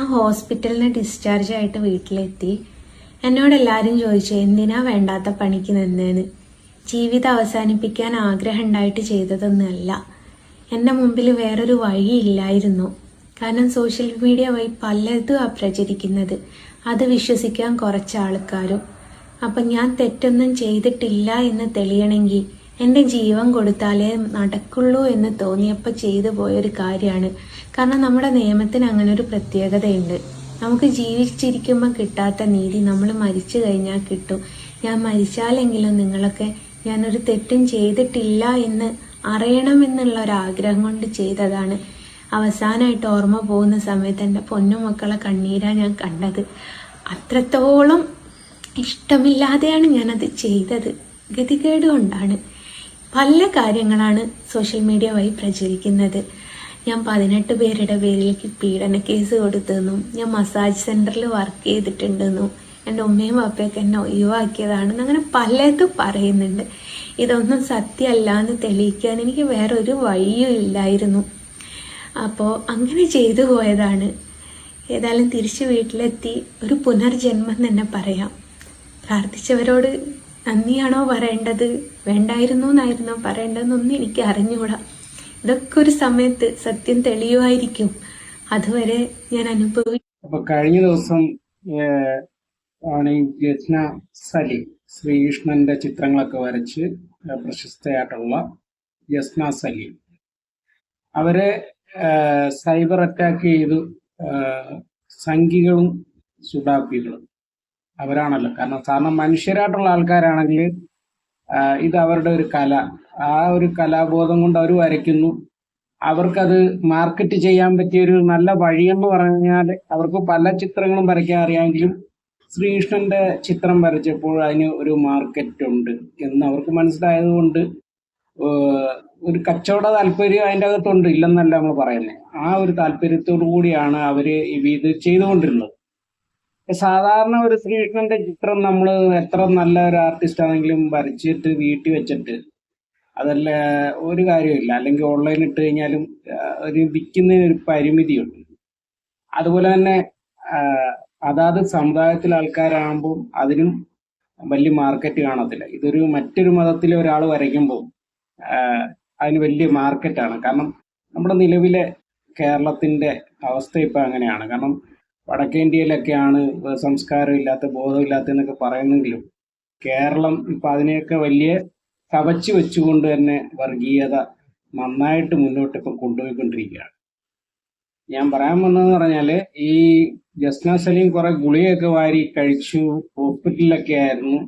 ആ ഹോസ്പിറ്റലിന് ഡിസ്ചാർജ് ആയിട്ട് വീട്ടിലെത്തി. എന്നോട് എല്ലാവരും ചോദിച്ചു എന്തിനാ വേണ്ടാത്ത പണിക്ക് നിന്നേന്ന്? ജീവിതം അവസാനിപ്പിക്കാൻ ആഗ്രഹം ഉണ്ടായിട്ട് ചെയ്തതൊന്നുമല്ല. എന്റെ മുമ്പിൽ വേറൊരു വഴിയില്ലായിരുന്നു കാരണം സോഷ്യൽ മീഡിയ വഴി പലതും ആ പ്രചരിക്കുന്നത്. അത് വിശ്വസിക്കാൻ കുറച്ച് ആൾക്കാരും. അപ്പം ഞാൻ തെറ്റൊന്നും ചെയ്തിട്ടില്ല എന്ന് തെളിയണമെങ്കിൽ എന്റെ ജീവൻ കൊടുത്താലേ നടക്കുള്ളൂ എന്ന് തോന്നിയപ്പോൾ ചെയ്തു പോയൊരു കാര്യമാണ്. കാരണം നമ്മുടെ നിയമത്തിന് അങ്ങനെ ഒരു പ്രത്യേകതയുണ്ട്. നമുക്ക് ജീവിച്ചിരിക്കുമ്പോൾ കിട്ടാത്ത നീതി നമ്മൾ മരിച്ചു കഴിഞ്ഞാൽ കിട്ടും. ഞാൻ മരിച്ചാലെങ്കിലും നിങ്ങളൊക്കെ ഞാനൊരു തെറ്റും ചെയ്തിട്ടില്ല എന്ന് അറിയണമെന്നുള്ള ഒരു ആഗ്രഹം കൊണ്ട് ചെയ്തതാണ്. അവസാനമായിട്ട് ഓർമ്മ പോകുന്ന സമയത്ത് എന്റെ പൊന്നുമക്കളെ കണ്ണീരാ ഞാൻ കണ്ടത്. അത്രത്തോളം ഇഷ്ടമില്ലാതെയാണ് ഞാനത് ചെയ്തത്. ഗതികേട് കൊണ്ടാണ്. പല കാര്യങ്ങളാണ് സോഷ്യൽ മീഡിയ വഴി പ്രചരിക്കുന്നത്. ഞാൻ പതിനെട്ട് പേരുടെ പേരിലേക്ക് പീഡന കേസ് കൊടുത്തെന്നും ഞാൻ മസാജ് സെന്ററിൽ വർക്ക് ചെയ്തിട്ടുണ്ടെന്നും എന്റെ ഉമ്മയും അപ്പയൊക്കെ എന്നെ ഒഴിവാക്കിയതാണെന്ന് അങ്ങനെ പലതും പറയുന്നുണ്ട്. ഇതൊന്നും സത്യമല്ല എന്ന് തെളിയിക്കാൻ എനിക്ക് വേറൊരു വഴിയും ഇല്ലായിരുന്നു. അപ്പോൾ അങ്ങനെ ചെയ്തു പോയതാണ്. ഏതായാലും തിരിച്ച് വീട്ടിലെത്തി ഒരു പുനർജന്മം തന്നെ പറയാം. പ്രാർത്ഥിച്ചവരോട് നന്ദിയാണോ പറയേണ്ടത്? വേണ്ടായിരുന്നു എന്നായിരുന്നോ പറയേണ്ടതെന്നൊന്നും എനിക്ക് അറിഞ്ഞുകൂടാ ഇതൊക്കെ ഒരു സമയത്ത് സത്യം തെളിയുമായിരിക്കും. അതുവരെ ഞാൻ അനുഭവിക്കും അപ്പൊ കഴിഞ്ഞ ദിവസം ആണ് രചന സലീം ശ്രീകൃഷ്ണന്റെ ചിത്രങ്ങളൊക്കെ വരച്ച് പ്രശസ്തയായിട്ടുള്ള യസ്ന സലീം. അവരെ സൈബർ അറ്റാക്ക് ചെയ്തു സംഖികളും സുഡാപ്പികളും അവരാണല്ലോ. കാരണം സാധാരണ മനുഷ്യരായിട്ടുള്ള ആൾക്കാരാണെങ്കിൽ ഇത് അവരുടെ ഒരു കല. ആ ഒരു കലാബോധം കൊണ്ട് അവർ വരയ്ക്കുന്നു. അവർക്കത് മാർക്കറ്റ് ചെയ്യാൻ പറ്റിയ ഒരു നല്ല വഴിയെന്ന് പറഞ്ഞാൽ അവർക്ക് പല ചിത്രങ്ങളും വരയ്ക്കാൻ അറിയാമെങ്കിലും ശ്രീകൃഷ്ണന്റെ ചിത്രം വരച്ചപ്പോൾ അതിന് ഒരു മാർക്കറ്റ് ഉണ്ട് എന്ന് അവർക്ക് മനസ്സിലായത് കൊണ്ട് ഒരു കച്ചവട താല്പര്യം അതിന്റെ അകത്തുണ്ട് ഇല്ലെന്നല്ല നമ്മൾ പറയുന്നത്. ആ ഒരു താല്പര്യത്തോടു കൂടിയാണ് അവർ ഇത് ചെയ്തുകൊണ്ടിരുന്നത്. സാധാരണ ഒരു ശ്രീകൃഷ്ണന്റെ ചിത്രം നമ്മൾ എത്ര നല്ല ഒരു ആർട്ടിസ്റ്റ് ആണെങ്കിലും വരച്ചിട്ട് വീട്ടിൽ വെച്ചിട്ട് അതല്ല ഒരു കാര്യമില്ല അല്ലെങ്കിൽ ഓൺലൈൻ ഇട്ട് കഴിഞ്ഞാലും ഒരു വിൽക്കുന്നതിന് ഒരു പരിമിതിയുണ്ട്. അതുപോലെ തന്നെ അതാത് സമുദായത്തിലെ ആൾക്കാരാകുമ്പോൾ അതിനും വലിയ മാർക്കറ്റ് കാണത്തില്ല. ഇതൊരു മറ്റൊരു മതത്തിലെ ഒരാൾ വരയ്ക്കുമ്പോൾ അതിന് വലിയ മാർക്കറ്റാണ് കാരണം നമ്മുടെ നിലവിലെ കേരളത്തിന്റെ അവസ്ഥ ഇപ്പം അങ്ങനെയാണ്. കാരണം വടക്കേന്ത്യയിലൊക്കെയാണ് സംസ്കാരം ഇല്ലാത്ത ബോധമില്ലാത്ത എന്നൊക്കെ പറയുന്നെങ്കിലും കേരളം ഇപ്പൊ അതിനെയൊക്കെ വലിയ കവച്ചു വെച്ചുകൊണ്ട് തന്നെ വർഗീയത നന്നായിട്ട് മുന്നോട്ട് ഇപ്പം കൊണ്ടുപോയിക്കൊണ്ടിരിക്കുകയാണ്. ഞാൻ പറയാൻ വന്നതെന്ന് പറഞ്ഞാൽ ഈ ജസ്ന സലീം കുറെ ഗുളികയൊക്കെ വാരി കഴിച്ചു ഹോസ്പിറ്റലിലൊക്കെ ആയിരുന്നു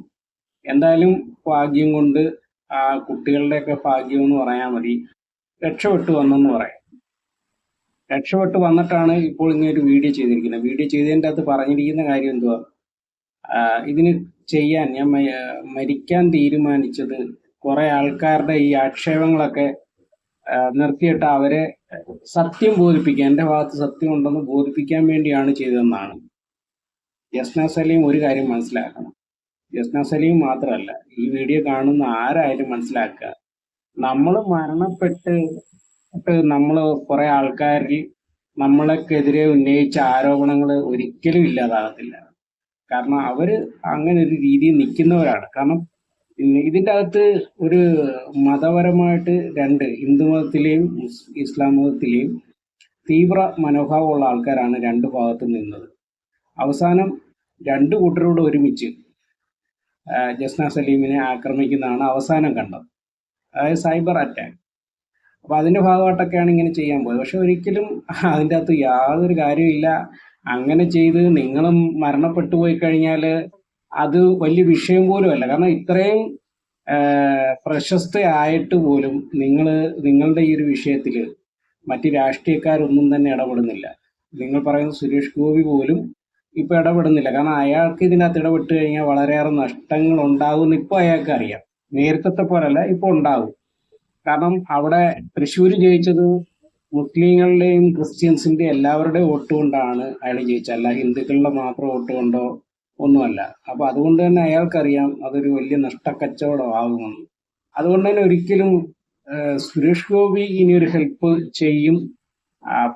എന്തായാലും ഭാഗ്യം കൊണ്ട് ആ കുട്ടികളുടെയൊക്കെ ഭാഗ്യം എന്ന് പറയാൻ മതി. രക്ഷപ്പെട്ടു വന്നെന്ന് പറയാം. രക്ഷപ്പെട്ട് വന്നിട്ടാണ് ഇപ്പോൾ ഇങ്ങനെ ഒരു വീഡിയോ ചെയ്തിരിക്കുന്നത്. വീഡിയോ ചെയ്തതിന്റെ അകത്ത് പറഞ്ഞിരിക്കുന്ന കാര്യം എന്തുവാ? ഇതിന് ചെയ്യാൻ ഞാൻ മരിക്കാൻ തീരുമാനിച്ചത് കുറെ ആൾക്കാരുടെ ഈ ആക്ഷേപങ്ങളൊക്കെ നിർത്തിയിട്ട് അവരെ സത്യം ബോധിപ്പിക്കാൻ എന്റെ ഭാഗത്ത് സത്യം ഉണ്ടെന്ന് ബോധിപ്പിക്കാൻ വേണ്ടിയാണ് ചെയ്തതെന്നാണ്. യസ്ന സലീം ഒരു കാര്യം മനസ്സിലാക്കണം. യസ്ന സലീം മാത്രമല്ല ഈ വീഡിയോ കാണുന്ന ആരായാലും മനസ്സിലാക്കുക. നമ്മൾ മരണപ്പെട്ട് നമ്മൾ കുറെ ആൾക്കാരിൽ നമ്മളെക്കെതിരെ ഉന്നയിച്ച ആരോപണങ്ങൾ ഒരിക്കലും ഇല്ലാതാകത്തില്ല. കാരണം അവർ അങ്ങനെ ഒരു രീതിയിൽ നിൽക്കുന്നവരാണ് കാരണം ഇതിന്റെ അകത്ത് ഒരു മതപരമായിട്ട് രണ്ട് ഹിന്ദു മതത്തിലെയും ഇസ്ലാം മതത്തിലെയും തീവ്ര മനോഭാവമുള്ള ആൾക്കാരാണ് രണ്ട് ഭാഗത്തും നിന്നത്. അവസാനം രണ്ട് കൂട്ടരോട് ഒരുമിച്ച് ജസ്ന സലീമിനെ ആക്രമിക്കുന്നതാണ് അവസാനം കണ്ടത്. അതായത് സൈബർ അറ്റാക്ക്. അപ്പൊ അതിന്റെ ഭാഗമായിട്ടൊക്കെയാണ് ഇങ്ങനെ ചെയ്യാൻ പോയത്. പക്ഷെ ഒരിക്കലും അതിന്റെ അകത്ത് യാതൊരു കാര്യമില്ല അങ്ങനെ ചെയ്ത് നിങ്ങളും മരണപ്പെട്ടു പോയി കഴിഞ്ഞാൽ അത് വലിയ വിഷയം പോലും അല്ല കാരണം ഇത്രയും പ്രശസ്തയായിട്ട് പോലും നിങ്ങൾ നിങ്ങളുടെ ഈ ഒരു വിഷയത്തിൽ മറ്റ് രാഷ്ട്രീയക്കാരൊന്നും തന്നെ ഇടപെടുന്നില്ല. നിങ്ങൾ പറയുന്ന സുരേഷ് ഗോപി പോലും ഇപ്പൊ ഇടപെടുന്നില്ല. കാരണം അയാൾക്ക് ഇതിനകത്ത് ഇടപെട്ട് കഴിഞ്ഞാൽ വളരെയേറെ നഷ്ടങ്ങൾ ഉണ്ടാകുമെന്ന് ഇപ്പൊ അയാൾക്ക് അറിയാം നേരത്തെ പോലല്ല ഇപ്പോൾ ഉണ്ടാകും കാരണം അവിടെ തൃശ്ശൂർ ജയിച്ചത് മുസ്ലിങ്ങളുടെയും ക്രിസ്ത്യൻസിന്റെ എല്ലാവരുടെയും വോട്ട് കൊണ്ടാണ് അയാൾ ജയിച്ചത്. അല്ല ഹിന്ദുക്കളുടെ മാത്രം വോട്ട് കൊണ്ടോ ഒന്നുമല്ല. അപ്പൊ അതുകൊണ്ട് തന്നെ അയാൾക്കറിയാം അതൊരു വലിയ നഷ്ടക്കച്ചവടമാകുമെന്ന് അതുകൊണ്ട് തന്നെ ഒരിക്കലും സുരേഷ് ഗോപി ഇനി ഒരു ഹെൽപ്പ് ചെയ്യും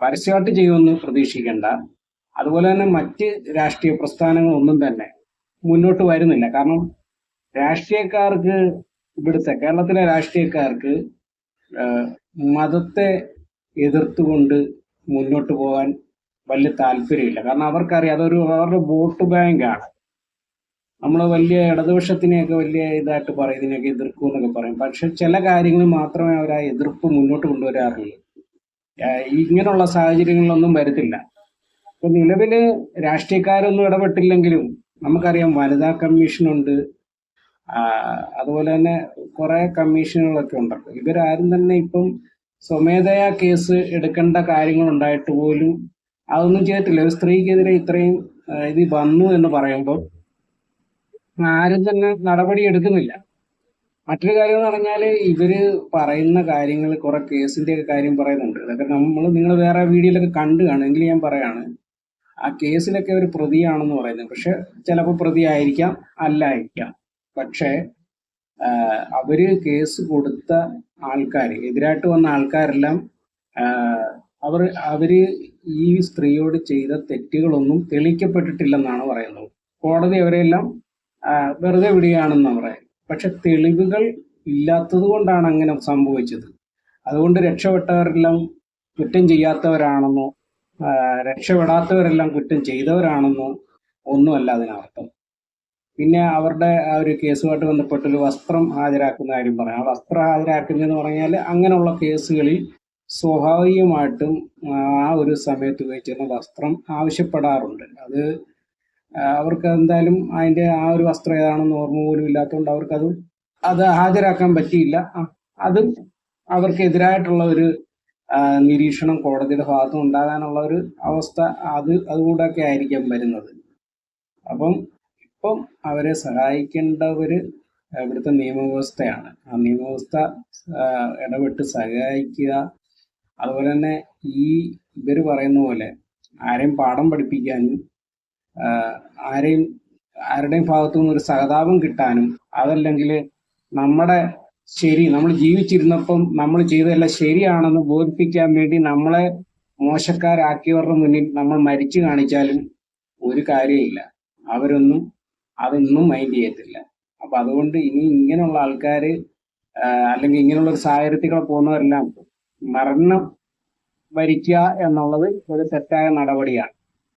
പരസ്യമായിട്ട് ചെയ്യുമെന്ന് പ്രതീക്ഷിക്കേണ്ട. അതുപോലെ തന്നെ മറ്റ് രാഷ്ട്രീയ പ്രസ്ഥാനങ്ങളൊന്നും തന്നെ മുന്നോട്ട് വരുന്നില്ല. കാരണം രാഷ്ട്രീയക്കാർക്ക് ഇവിടുത്തെ കേരളത്തിലെ രാഷ്ട്രീയക്കാർക്ക് മതത്തെ എതിർത്തുകൊണ്ട് മുന്നോട്ട് പോകാൻ വലിയ താല്പര്യമില്ല. കാരണം അവർക്കറിയാം അതൊരു അവരുടെ വോട്ട് ബാങ്കാണ്. നമ്മൾ വലിയ ഇടതുപക്ഷത്തിനെയൊക്കെ വലിയ ഇതായിട്ട് പറയും ഇതിനെയൊക്കെ എതിർക്കും എന്നൊക്കെ പറയും. പക്ഷെ ചില കാര്യങ്ങൾ മാത്രമേ അവർ ആ എതിർപ്പ് മുന്നോട്ട് കൊണ്ടുവരാറുള്ളൂ. ഇങ്ങനെയുള്ള സാഹചര്യങ്ങളിലൊന്നും വരത്തില്ല. ഇപ്പൊ നിലവിൽ രാഷ്ട്രീയക്കാരൊന്നും ഇടപെട്ടില്ലെങ്കിലും നമുക്കറിയാം വനിതാ കമ്മീഷനുണ്ട് അതുപോലെ തന്നെ കുറെ കമ്മീഷനുകളൊക്കെ ഉണ്ടല്ലോ ഇവരാരും തന്നെ ഇപ്പം സ്വമേധയാ കേസ് എടുക്കേണ്ട കാര്യങ്ങൾ ഉണ്ടായിട്ട് പോലും അതൊന്നും ചെയ്തിട്ടില്ല. ഒരു സ്ത്രീക്കെതിരെ ഇത്രയും ഇത് വന്നു എന്ന് പറയുമ്പോൾ ആരും തന്നെ നടപടി എടുക്കുന്നില്ല. മറ്റൊരു കാര്യം എന്ന് പറഞ്ഞാൽ ഇവർ പറയുന്ന കാര്യങ്ങൾ കുറെ കേസിന്റെ ഒക്കെ കാര്യം പറയുന്നുണ്ട്. അതൊക്കെ നമ്മൾ നിങ്ങൾ വേറെ വീഡിയോയിലൊക്കെ കണ്ടു കാണുമെങ്കിൽ ഞാൻ പറയാണ് ആ കേസിലൊക്കെ ഒരു പ്രതിയാണെന്ന് പറയുന്നത്. പക്ഷെ ചിലപ്പോൾ പ്രതിയായിരിക്കാം അല്ലായിരിക്കാം. പക്ഷേ അവർ കേസ് കൊടുത്ത ആൾക്കാർ എതിരായിട്ട് വന്ന ആൾക്കാരെല്ലാം അവർ അവർ ഈ സ്ത്രീയോട് ചെയ്ത തെറ്റുകളൊന്നും തെളിയിക്കപ്പെട്ടിട്ടില്ലെന്നാണ് പറയുന്നത്. കോടതി അവരെല്ലാം വെറുതെ വിടുകയാണെന്നാണ് പറയുന്നത്. പക്ഷെ തെളിവുകൾ ഇല്ലാത്തത് കൊണ്ടാണ് അങ്ങനെ സംഭവിച്ചത്. അതുകൊണ്ട് രക്ഷപ്പെട്ടവരെല്ലാം കുറ്റം ചെയ്യാത്തവരാണെന്നോ രക്ഷപ്പെടാത്തവരെല്ലാം കുറ്റം ചെയ്തവരാണെന്നോ ഒന്നുമല്ല അതിനർത്ഥം. പിന്നെ അവരുടെ ആ ഒരു കേസുമായിട്ട് ബന്ധപ്പെട്ട് ഒരു വസ്ത്രം ഹാജരാക്കുന്ന കാര്യം പറയാം. ആ വസ്ത്രം ഹാജരാക്കുന്നതെന്ന് പറഞ്ഞാൽ അങ്ങനെയുള്ള കേസുകളിൽ സ്വാഭാവികമായിട്ടും ആ ഒരു സമയത്ത് ഉപയോഗിച്ചിരുന്ന വസ്ത്രം ആവശ്യപ്പെടാറുണ്ട്. അത് അവർക്ക് എന്തായാലും അതിന്റെ ആ ഒരു വസ്ത്രം ഏതാണെന്ന് ഓർമ്മ പോലും ഇല്ലാത്തതുകൊണ്ട് അവർക്കത് അത് ഹാജരാക്കാൻ പറ്റിയില്ല. അത് അവർക്കെതിരായിട്ടുള്ള ഒരു നിരീക്ഷണം കോടതിയുടെ ഭാഗത്തും ഉണ്ടാകാനുള്ള ഒരു അവസ്ഥ അത് അതുകൂടെയൊക്കെ ആയിരിക്കാം വരുന്നത്. അപ്പം ഇപ്പം അവരെ സഹായിക്കേണ്ടവർ ഇവിടുത്തെ നിയമവ്യവസ്ഥയാണ്. ആ നിയമവ്യവസ്ഥ ഇടപെട്ട് സഹായിക്കുക. അതുപോലെ തന്നെ ഈ ഇവർ പറയുന്ന പോലെ ആരെയും പാഠം പഠിപ്പിക്കാനും ആരെയും ആരുടെയും ഭാഗത്തു നിന്ന് ഒരു സഹതാപം കിട്ടാനും അതല്ലെങ്കിൽ നമ്മുടെ ശരി നമ്മൾ ജീവിച്ചിരുന്നപ്പം നമ്മൾ ചെയ്തതെല്ലാം ശരിയാണെന്ന് ബോധിപ്പിക്കാൻ വേണ്ടി നമ്മളെ മോശക്കാരാക്കിയവരുടെ മുന്നിൽ നമ്മൾ മരിച്ചു കാണിച്ചാലും ഒരു കാര്യമില്ല അവരൊന്നും അതൊന്നും മൈൻഡ് ചെയ്യത്തില്ല. അപ്പൊ അതുകൊണ്ട് ഇനി ഇങ്ങനെയുള്ള ആൾക്കാര് അല്ലെങ്കിൽ ഇങ്ങനെയുള്ള ഒരു സാഹചര്യത്തിലൂടെ പോകുന്നവരെല്ലാം മരണം വരിക്കുക എന്നുള്ളത് ഒരു തെറ്റായ നടപടിയാണ്.